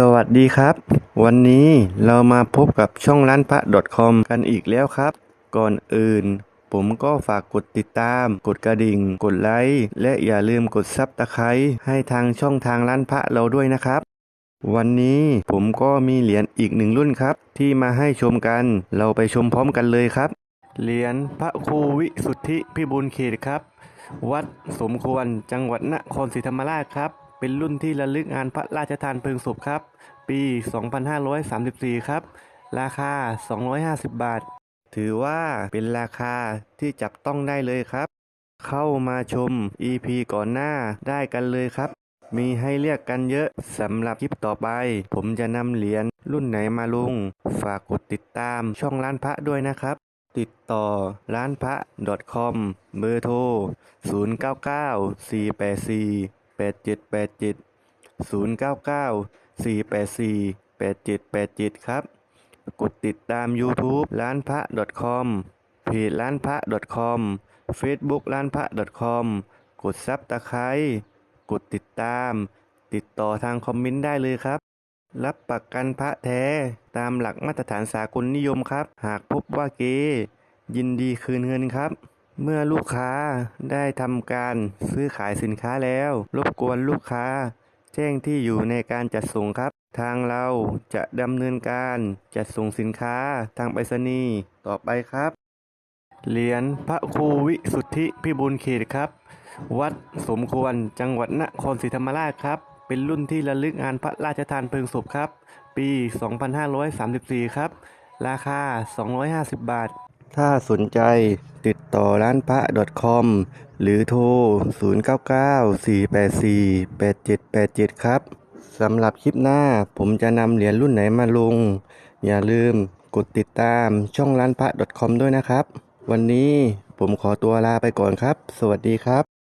สวัสดีครับ วันนี้เรามาพบกับช่องร้านพระ .com กันอีกแล้วครับ ก่อนอื่น ผมก็ฝากกดติดตาม กดกระดิ่ง กดไลค์และอย่าลืมกดซับตะไคร้ให้ทางช่องทางร้านพระเราด้วยนะครับ วันนี้ผมก็มีเหรียญอีกหนึ่งรุ่นครับ ที่มาให้ชมกัน เราไปชมพร้อมกันเลยครับ เหรียญพระครูวิสุทธิพิบูลเขตครับ วัดสมควรจังหวัดนครศรีธรรมราชครับ เป็นรุ่นที่ระลึกงานพระราชทานเพลิงศพครับ ปี 2534 ครับ ราคา 250 บาท ถือว่าเป็นราคาที่จับต้องได้เลยครับ เข้ามาชม EP ก่อนหน้าได้กันเลยครับ มีให้เรียกกันเยอะสำหรับคลิปต่อไป ผมจะนำเหรียญรุ่นไหนมาลง ฝากกดติดตามช่องร้านพระด้วยนะครับติดต่อร้านพระ .com เบอร์โทร 099 484 8787 099 484 8787 ครับ กดติดตาม YouTube ร้านพระ .com เพจร้านพระ .com Facebook ร้านพระ .com กดซับตะไคร้กดติดตาม ติดต่อทางคอมเมนต์ได้เลยครับ รับประกันพระแท้ตามหลักมาตรฐานสากลนิยมครับ หากพบว่าเก๊ยินดีคืนเงินครับ เมื่อลูกค้าได้ทำการซื้อขายสินค้าแล้ว รบกวนลูกค้า แจ้งที่อยู่ในการจัดส่งครับ ทางเราจะดำเนินการจัดส่งสินค้าทางไปรษณีย์ต่อไปครับ เหรียญพระครูวิสุทธิพิบูลเขตครับ วัดสมควรจังหวัดนครศรีธรรมราชครับ เป็นรุ่นที่ระลึกงานพระราชทานเพลิงศพครับ ปี 2534 ครับ ราคา 250 บาท ถ้าสนใจติดต่อร้านพระ .com หรือโทร 0994848787 ครับ สำหรับคลิปหน้าผมจะนำเหรียญรุ่นไหนมาลง อย่าลืมกดติดตามช่องร้านพระ .com ด้วยนะครับ วันนี้ผมขอตัวลาไปก่อนครับ สวัสดีครับ